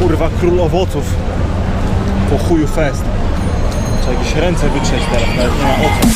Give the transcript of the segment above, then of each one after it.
kurwa król owoców po chuju fest. Trzeba jakieś ręce wytrzeć teraz, nawet nie ma o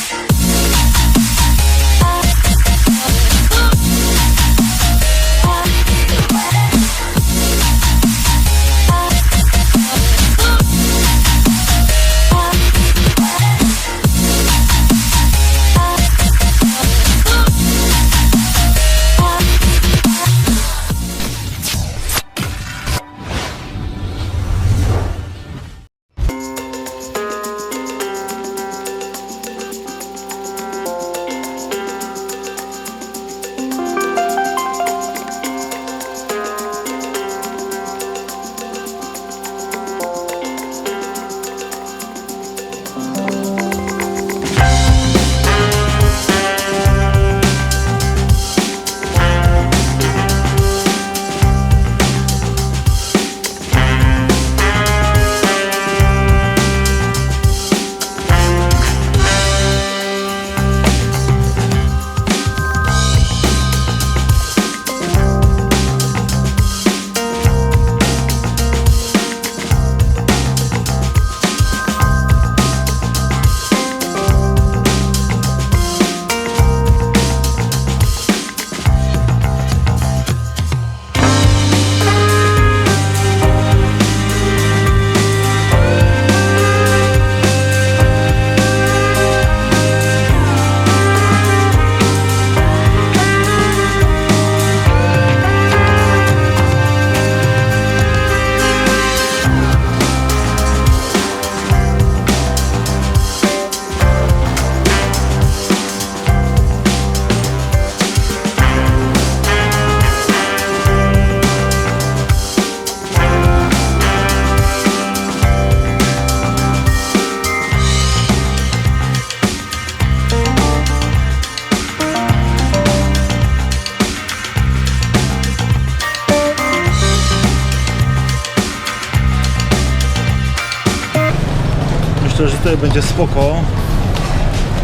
Myślę, że tutaj będzie spoko.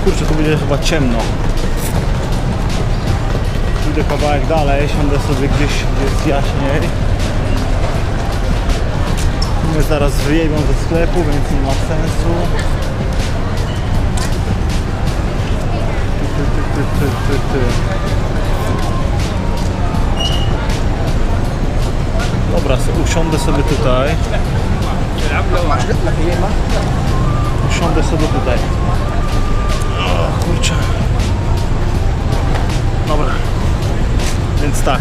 Kurczę, tu będzie chyba ciemno. Pójdę kawałek dalej, siądę sobie gdzieś, gdzie jest jaśniej. Mnie zaraz wyjebią ze sklepu, więc nie ma sensu. Ty, ty, ty, ty, ty, ty. Dobra, usiądę sobie tutaj. Usiądę sobie tutaj. O, kurczę. Dobra. Więc tak.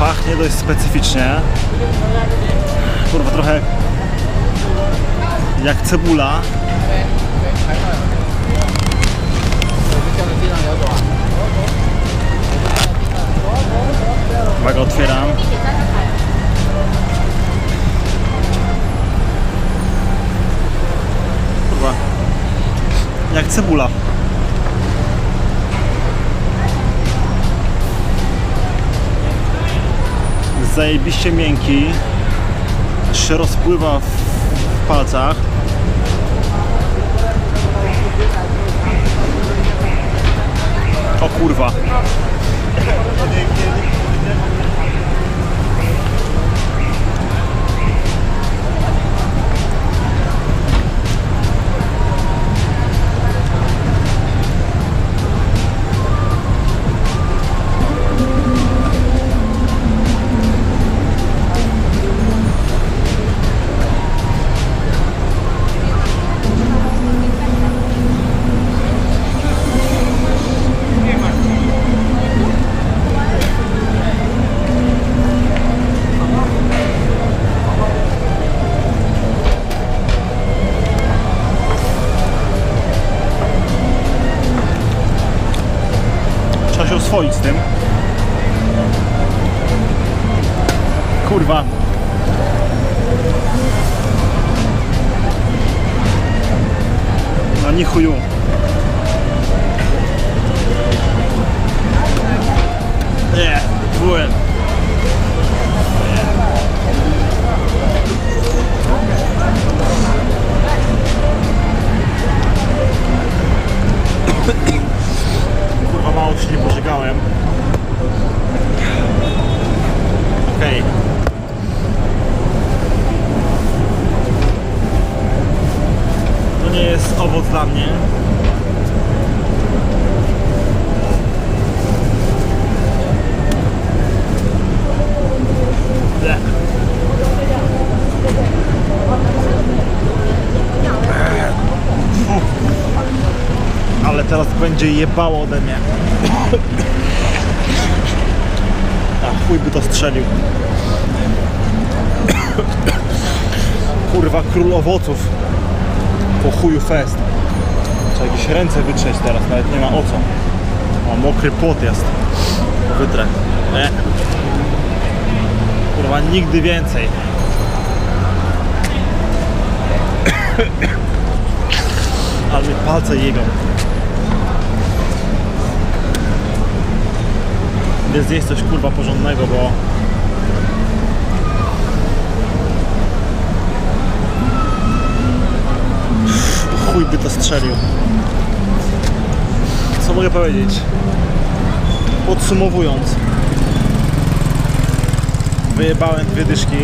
Pachnie dość specyficznie. Kurwa, trochę jak cebula. Cebula. Zajebiście miękki. Się rozpływa w, w palcach. O kurwa. Oswoić z tym. Kurwa. No nie chuju. dalej. To nie jest owoc dla mnie. Blech. Ale teraz będzie jebało ode mnie. A chuj by to strzelił. Kurwa, król owoców. Po chuju fest. Trzeba jakieś ręce wytrzeć teraz, nawet nie ma o co. O, mokry płot jest. Wytrę. Nie. Kurwa, nigdy więcej. Ale mi palce jebią. Idę zjeść coś kurwa porządnego, bo chuj by to strzelił. Co mogę powiedzieć? Podsumowując, wyjebałem dwie dyszki.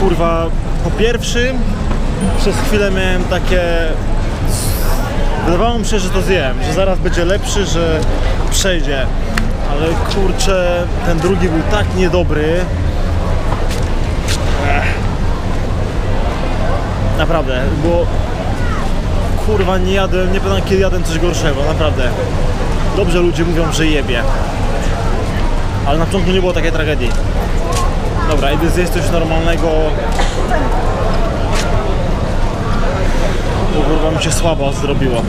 Kurwa, po pierwszym przez chwilę miałem takie. Wydawało mi się, że to zjem, że zaraz będzie lepszy, że przejdzie. Ale kurczę, ten drugi był tak niedobry. Ech. Naprawdę, bo kurwa nie jadłem, nie pamiętam kiedy jadłem coś gorszego, naprawdę. Dobrze ludzie mówią, że jebie. Ale na początku nie było takiej tragedii. Dobra, idę zjeść coś normalnego. Kurwa mi się słabo zrobiło.